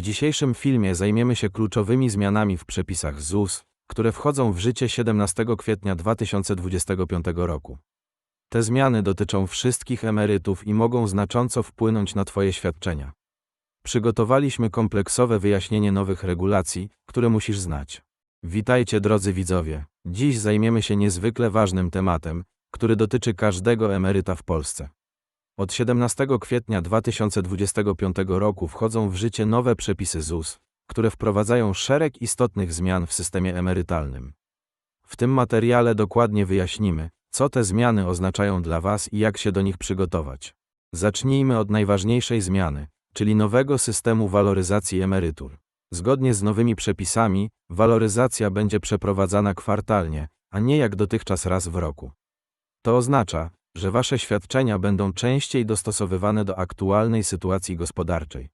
W dzisiejszym filmie zajmiemy się kluczowymi zmianami w przepisach ZUS, które wchodzą w życie 17 kwietnia 2025 roku. Te zmiany dotyczą wszystkich emerytów i mogą znacząco wpłynąć na Twoje świadczenia. Przygotowaliśmy kompleksowe wyjaśnienie nowych regulacji, które musisz znać. Witajcie drodzy widzowie. Dziś zajmiemy się niezwykle ważnym tematem, który dotyczy każdego emeryta w Polsce. Od 17 kwietnia 2025 roku wchodzą w życie nowe przepisy ZUS, które wprowadzają szereg istotnych zmian w systemie emerytalnym. W tym materiale dokładnie wyjaśnimy, co te zmiany oznaczają dla Was i jak się do nich przygotować. Zacznijmy od najważniejszej zmiany, czyli nowego systemu waloryzacji emerytur. Zgodnie z nowymi przepisami, waloryzacja będzie przeprowadzana kwartalnie, a nie jak dotychczas raz w roku. To oznacza, że Wasze świadczenia będą częściej dostosowywane do aktualnej sytuacji gospodarczej.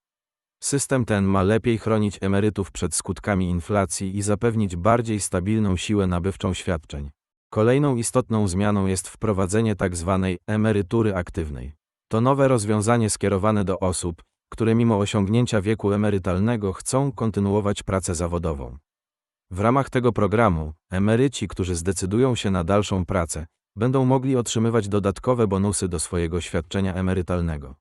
System ten ma lepiej chronić emerytów przed skutkami inflacji i zapewnić bardziej stabilną siłę nabywczą świadczeń. Kolejną istotną zmianą jest wprowadzenie tzw. Tak emerytury aktywnej. To nowe rozwiązanie skierowane do osób, które mimo osiągnięcia wieku emerytalnego chcą kontynuować pracę zawodową. W ramach tego programu, emeryci, którzy zdecydują się na dalszą pracę, będą mogli otrzymywać dodatkowe bonusy do swojego świadczenia emerytalnego.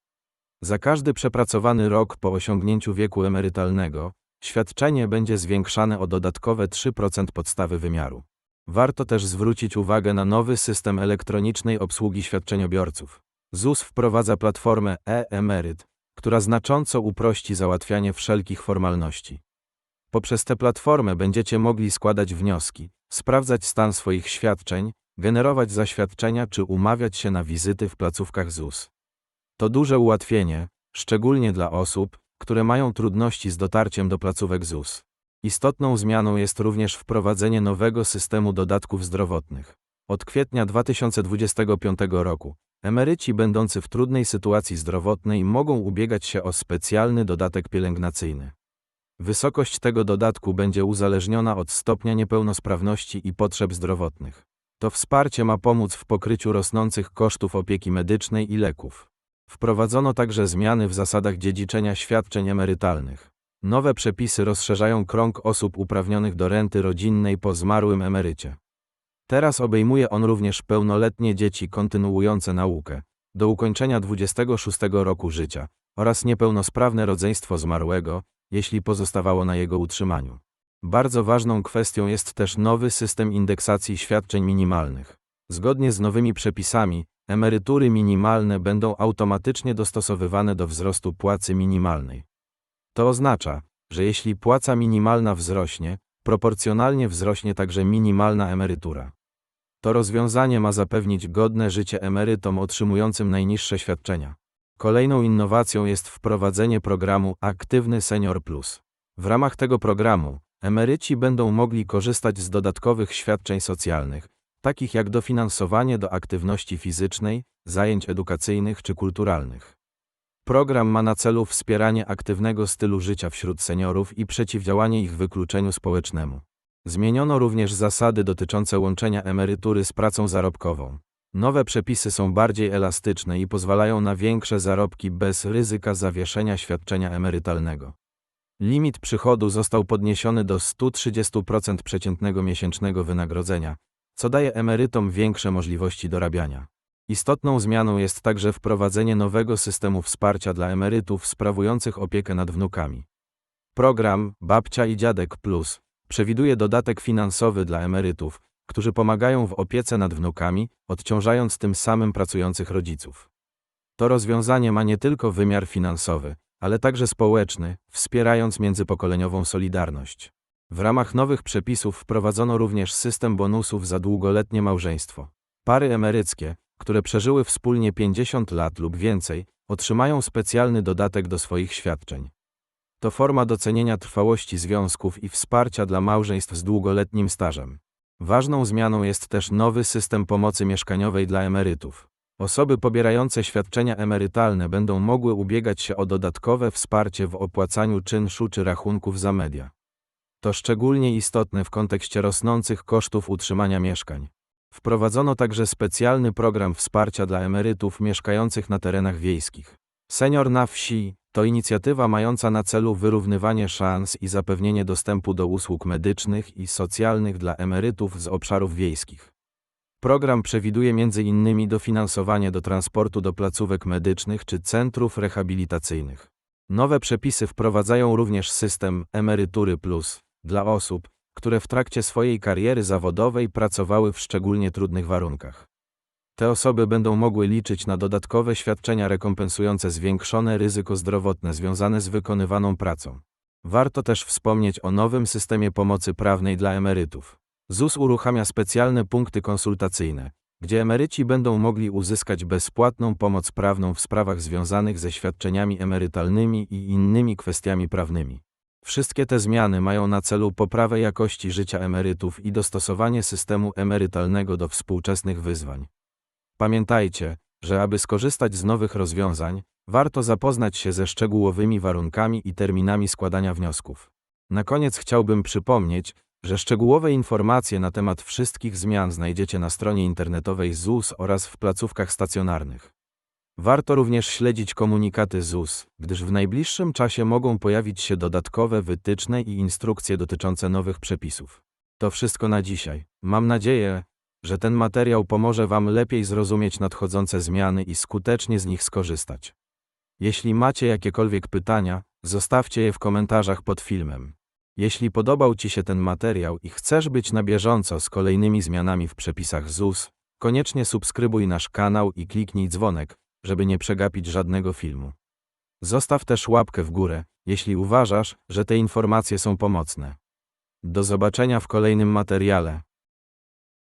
Za każdy przepracowany rok po osiągnięciu wieku emerytalnego, świadczenie będzie zwiększane o dodatkowe 3% podstawy wymiaru. Warto też zwrócić uwagę na nowy system elektronicznej obsługi świadczeniobiorców. ZUS wprowadza platformę e-emeryt, która znacząco uprości załatwianie wszelkich formalności. Poprzez tę platformę będziecie mogli składać wnioski, sprawdzać stan swoich świadczeń, generować zaświadczenia czy umawiać się na wizyty w placówkach ZUS. To duże ułatwienie, szczególnie dla osób, które mają trudności z dotarciem do placówek ZUS. Istotną zmianą jest również wprowadzenie nowego systemu dodatków zdrowotnych. Od kwietnia 2025 roku emeryci będący w trudnej sytuacji zdrowotnej mogą ubiegać się o specjalny dodatek pielęgnacyjny. Wysokość tego dodatku będzie uzależniona od stopnia niepełnosprawności i potrzeb zdrowotnych. To wsparcie ma pomóc w pokryciu rosnących kosztów opieki medycznej i leków. Wprowadzono także zmiany w zasadach dziedziczenia świadczeń emerytalnych. Nowe przepisy rozszerzają krąg osób uprawnionych do renty rodzinnej po zmarłym emerycie. Teraz obejmuje on również pełnoletnie dzieci kontynuujące naukę, do ukończenia 26 roku życia, oraz niepełnosprawne rodzeństwo zmarłego, jeśli pozostawało na jego utrzymaniu. Bardzo ważną kwestią jest też nowy system indeksacji świadczeń minimalnych. Zgodnie z nowymi przepisami, emerytury minimalne będą automatycznie dostosowywane do wzrostu płacy minimalnej. To oznacza, że jeśli płaca minimalna wzrośnie, proporcjonalnie wzrośnie także minimalna emerytura. To rozwiązanie ma zapewnić godne życie emerytom otrzymującym najniższe świadczenia. Kolejną innowacją jest wprowadzenie programu Aktywny Senior Plus. W ramach tego programu emeryci będą mogli korzystać z dodatkowych świadczeń socjalnych, takich jak dofinansowanie do aktywności fizycznej, zajęć edukacyjnych czy kulturalnych. Program ma na celu wspieranie aktywnego stylu życia wśród seniorów i przeciwdziałanie ich wykluczeniu społecznemu. Zmieniono również zasady dotyczące łączenia emerytury z pracą zarobkową. Nowe przepisy są bardziej elastyczne i pozwalają na większe zarobki bez ryzyka zawieszenia świadczenia emerytalnego. Limit przychodu został podniesiony do 130% przeciętnego miesięcznego wynagrodzenia, co daje emerytom większe możliwości dorabiania. Istotną zmianą jest także wprowadzenie nowego systemu wsparcia dla emerytów sprawujących opiekę nad wnukami. Program Babcia i Dziadek Plus przewiduje dodatek finansowy dla emerytów, którzy pomagają w opiece nad wnukami, odciążając tym samym pracujących rodziców. To rozwiązanie ma nie tylko wymiar finansowy, ale także społeczny, wspierając międzypokoleniową solidarność. W ramach nowych przepisów wprowadzono również system bonusów za długoletnie małżeństwo. Pary emeryckie, które przeżyły wspólnie 50 lat lub więcej, otrzymają specjalny dodatek do swoich świadczeń. To forma docenienia trwałości związków i wsparcia dla małżeństw z długoletnim stażem. Ważną zmianą jest też nowy system pomocy mieszkaniowej dla emerytów. Osoby pobierające świadczenia emerytalne będą mogły ubiegać się o dodatkowe wsparcie w opłacaniu czynszu czy rachunków za media. To szczególnie istotne w kontekście rosnących kosztów utrzymania mieszkań. Wprowadzono także specjalny program wsparcia dla emerytów mieszkających na terenach wiejskich. Senior na wsi to inicjatywa mająca na celu wyrównywanie szans i zapewnienie dostępu do usług medycznych i socjalnych dla emerytów z obszarów wiejskich. Program przewiduje m.in. dofinansowanie do transportu do placówek medycznych czy centrów rehabilitacyjnych. Nowe przepisy wprowadzają również system Emerytury Plus dla osób, które w trakcie swojej kariery zawodowej pracowały w szczególnie trudnych warunkach. Te osoby będą mogły liczyć na dodatkowe świadczenia rekompensujące zwiększone ryzyko zdrowotne związane z wykonywaną pracą. Warto też wspomnieć o nowym systemie pomocy prawnej dla emerytów. ZUS uruchamia specjalne punkty konsultacyjne, gdzie emeryci będą mogli uzyskać bezpłatną pomoc prawną w sprawach związanych ze świadczeniami emerytalnymi i innymi kwestiami prawnymi. Wszystkie te zmiany mają na celu poprawę jakości życia emerytów i dostosowanie systemu emerytalnego do współczesnych wyzwań. Pamiętajcie, że aby skorzystać z nowych rozwiązań, warto zapoznać się ze szczegółowymi warunkami i terminami składania wniosków. Na koniec chciałbym przypomnieć, że szczegółowe informacje na temat wszystkich zmian znajdziecie na stronie internetowej ZUS oraz w placówkach stacjonarnych. Warto również śledzić komunikaty ZUS, gdyż w najbliższym czasie mogą pojawić się dodatkowe wytyczne i instrukcje dotyczące nowych przepisów. To wszystko na dzisiaj. Mam nadzieję, że ten materiał pomoże Wam lepiej zrozumieć nadchodzące zmiany i skutecznie z nich skorzystać. Jeśli macie jakiekolwiek pytania, zostawcie je w komentarzach pod filmem. Jeśli podobał Ci się ten materiał i chcesz być na bieżąco z kolejnymi zmianami w przepisach ZUS, koniecznie subskrybuj nasz kanał i kliknij dzwonek, żeby nie przegapić żadnego filmu. Zostaw też łapkę w górę, jeśli uważasz, że te informacje są pomocne. Do zobaczenia w kolejnym materiale.